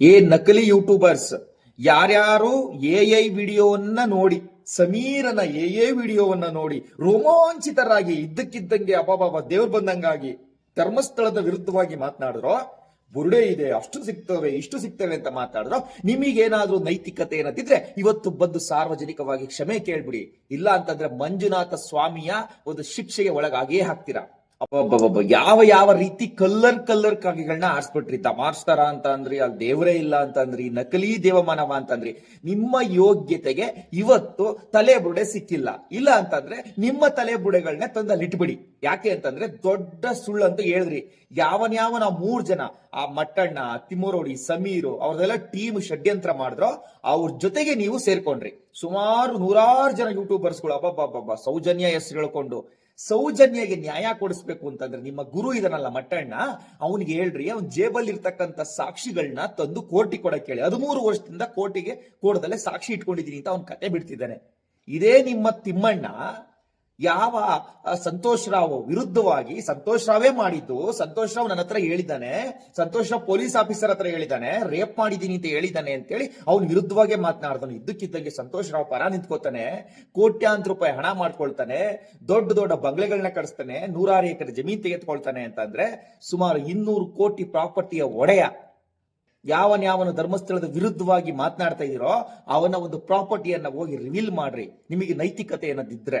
ಏ ನಕಲಿ ಯೂಟ್ಯೂಬರ್ಸ್, ಯಾರ್ಯಾರು ಎ ಐ ವಿಡಿಯೋವನ್ನ ನೋಡಿ, ಸಮೀರನ ಎ ಐ ವಿಡಿಯೋವನ್ನ ನೋಡಿ, ರೋಮಾಂಚಿತರಾಗಿ ಇದ್ದಕ್ಕಿದ್ದಂಗೆ ಅಬಾಬಾಬಾ ದೇವ್ರು ಬಂದಂಗಾಗಿ ಧರ್ಮಸ್ಥಳದ ವಿರುದ್ಧವಾಗಿ ಮಾತನಾಡಿದ್ರು, ಬುರುಡೆ ಇದೆ, ಅಷ್ಟು ಸಿಗ್ತವೆ, ಇಷ್ಟು ಸಿಗ್ತವೆ ಅಂತ ಮಾತಾಡಿದ್ರು ನಿಮಗೇನಾದ್ರೂ ನೈತಿಕತೆ ಏನಂತಿದ್ರೆ ಇವತ್ತು ಬಂದು ಸಾರ್ವಜನಿಕವಾಗಿ ಕ್ಷಮೆ ಕೇಳ್ಬಿಡಿ. ಇಲ್ಲ ಅಂತಂದ್ರೆ ಮಂಜುನಾಥ ಸ್ವಾಮಿಯ ಒಂದು ಶಿಕ್ಷೆಗೆ ಒಳಗಾಗಿಯೇ ಹಾಕ್ತೀರಾ? ಅಬ್ಬಬ್ಬಬ್ಬ ಯಾವ ಯಾವ ರೀತಿ ಕಲ್ಲರ್ ಕಲ್ಲರ್ ಕಾಗೆಗಳನ್ನ ಆರಿಸ್ಬಿಟ್ರಿ. ತಮಾರ್ಸ್ತಾರ ಅಂತ ಅಂದ್ರಿ ಅಲ್ಲಿ ದೇವರೇ ಇಲ್ಲ ಅಂತ ಅಂದ್ರಿ ನಕಲಿ ದೇವಮಾನವ ಅಂತಂದ್ರಿ, ನಿಮ್ಮ ಯೋಗ್ಯತೆಗೆ ಇವತ್ತು ತಲೆ ಬುಡೆ ಸಿಕ್ಕಿಲ್ಲ. ಇಲ್ಲ ಅಂತಂದ್ರೆ ನಿಮ್ಮ ತಲೆ ಬುಡೆಗಳನ್ನ ತಂದಲ್ಲಿ ಇಟ್ಬಿಡಿ ಯಾಕೆ ಅಂತಂದ್ರೆ ದೊಡ್ಡ ಸುಳ್ಳು ಅಂತ ಹೇಳಿದ್ರಿ. ನಾವು ಮೂರ್ ಜನ, ಆ ಮಟ್ಟಣ್ಣ, ತಿಮ್ಮರೋಡಿ, ಸಮೀರು, ಅವ್ರದೆಲ್ಲ ಟೀಮ್ ಷಡ್ಯಂತ್ರ ಮಾಡಿದ್ರು, ಅವ್ರ ಜೊತೆಗೆ ನೀವು ಸೇರ್ಕೊಂಡ್ರಿ. ಸುಮಾರು ನೂರಾರು ಜನ ಯೂಟ್ಯೂಬರ್ಸ್ಗಳು ಅಬ್ಬಬ್ಬಬ್ಬ ಸೌಜನ್ಯ ಹೆಸರು ಹೇಳ್ಕೊಂಡು ಸೌಜನ್ಯಗೆ ನ್ಯಾಯ ಕೊಡಿಸ್ಬೇಕು ಅಂತಂದ್ರೆ ನಿಮ್ಮ ಗುರು ಇದನ್ನಲ್ಲ, ಮಟ್ಟಣ್ಣ. ಅವನಿಗೆ ಹೇಳ್ರಿ, ಅವ್ನ ಜೇಬಲ್ಲಿ ಇರ್ತಕ್ಕಂಥ ಸಾಕ್ಷಿಗಳನ್ನ ತಂದು ಕೋರ್ಟಿಗೆ ಕೊಡಕ್ಕೆ ಹೇಳಿ ಹದಿಮೂರು ವರ್ಷದಿಂದ ಕೋರ್ಟಿಗೆ ಕೋರ್ಟದಲ್ಲೇ ಸಾಕ್ಷಿ ಇಟ್ಕೊಂಡಿದ್ದೀನಿ ಅಂತ ಅವ್ನ ಕತೆ ಬಿಡ್ತಿದ್ದಾನೆ. ಇದೇ ನಿಮ್ಮ ತಿಮ್ಮಣ್ಣ ಯಾವ ಸಂತೋಷ್ ರಾವ್ ವಿರುದ್ಧವಾಗಿ ಸಂತೋಷ್ ರಾವೇ ಮಾಡಿದ್ದು, ಸಂತೋಷ್ ರಾವ್ ನನ್ನ ಹತ್ರ ಹೇಳಿದ್ದಾನೆ, ಸಂತೋಷ್ ರಾವ್ ಪೊಲೀಸ್ ಆಫೀಸರ್ ಹತ್ರ ಹೇಳಿದ್ದಾನೆ, ರೇಪ್ ಮಾಡಿದ್ದೀನಿ ಅಂತ ಹೇಳಿದ್ದಾನೆ ಅಂತೇಳಿ ಅವ್ನ ವಿರುದ್ಧವಾಗೇ ಮಾತನಾಡ್ತಾನೆ. ಇದ್ದಕ್ಕಿದ್ದಂಗೆ ಸಂತೋಷ್ ರಾವ್ ಪರ ನಿಂತ್ಕೋತಾನೆ, ಕೋಟ್ಯಾಂತರ ರೂಪಾಯಿ ಹಣ ಮಾಡ್ಕೊಳ್ತಾನೆ, ದೊಡ್ಡ ದೊಡ್ಡ ಬಂಗ್ಲೆಗಳನ್ನ ಕಡಿಸ್ತಾನೆ ನೂರಾರು ಎಕರೆ ಜಮೀನ್ ತೆಗೆದುಕೊಳ್ತಾನೆ ಅಂತಂದ್ರೆ ಸುಮಾರು ಇನ್ನೂರು ಕೋಟಿ ಪ್ರಾಪರ್ಟಿಯ ಒಡೆಯ ಯಾವನ್ಯಾವನು ಧರ್ಮಸ್ಥಳದ ವಿರುದ್ಧವಾಗಿ ಮಾತನಾಡ್ತಾ ಇದೀರೋ ಅವನ ಒಂದು ಪ್ರಾಪರ್ಟಿಯನ್ನ ಹೋಗಿ ರಿವೀಲ್ ಮಾಡ್ರಿ. ನಿಮಗೆ ನೈತಿಕತೆ ಅನ್ನೋದಿದ್ರೆ